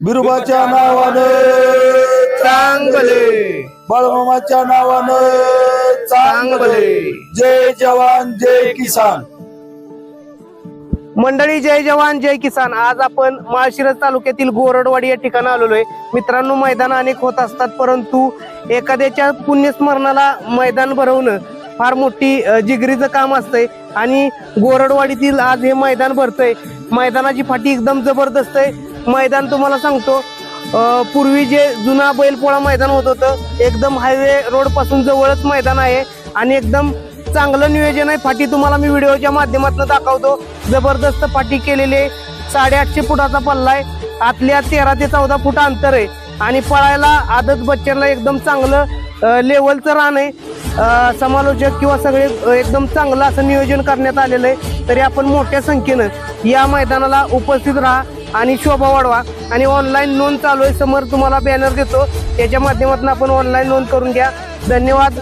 बिरुबाच्या नावानं चांगले. बाळमामाच्या नावानं चांगले. जय जवान जय किसान. मंडळी जय जवान जय किसान. आज आपण माळशिरस तालुक्यातील गोरडवाडी या ठिकाणी आलेलो आहे. मित्रांनो मैदान अनेक होत असतात परंतु एखाद्याच्या पुण्यस्मरणाला मैदान भरवणं फार मोठी जिगरीचं काम असतंय. आणि गोरडवाडीतील आज हे मैदान भरतंय. मैदानाची फाटी एकदम जबरदस्त आहे. मैदान तुम्हाला सांगतो. पूर्वी जे जुना बैलपोळा मैदान होत होतं एकदम हायवे रोडपासून जवळच मैदान आहे आणि एकदम चांगलं नियोजन आहे. फाटी तुम्हाला मी व्हिडिओच्या माध्यमातून दाखवतो. जबरदस्त फाटी केलेली आहे. साडेआठशे फुटाचा पल्ला आहे. आतल्या तेरा ते चौदा फूट अंतर आहे. आणि पळायला आदत बच्चनला एकदम चांगलं लेवलचं रान आहे. समालोचक किंवा सगळे एकदम चांगलं असं नियोजन करण्यात आलेलं आहे. तरी आपण मोठ्या संख्येनं या मैदानाला उपस्थित राहा. आणि शोभा वाढवा. आणि ऑनलाईन नोंद चालू आहे. समोर तुम्हाला बॅनर देतो. त्याच्या माध्यमातून आपण ऑनलाईन नोंद करून घ्या. धन्यवाद.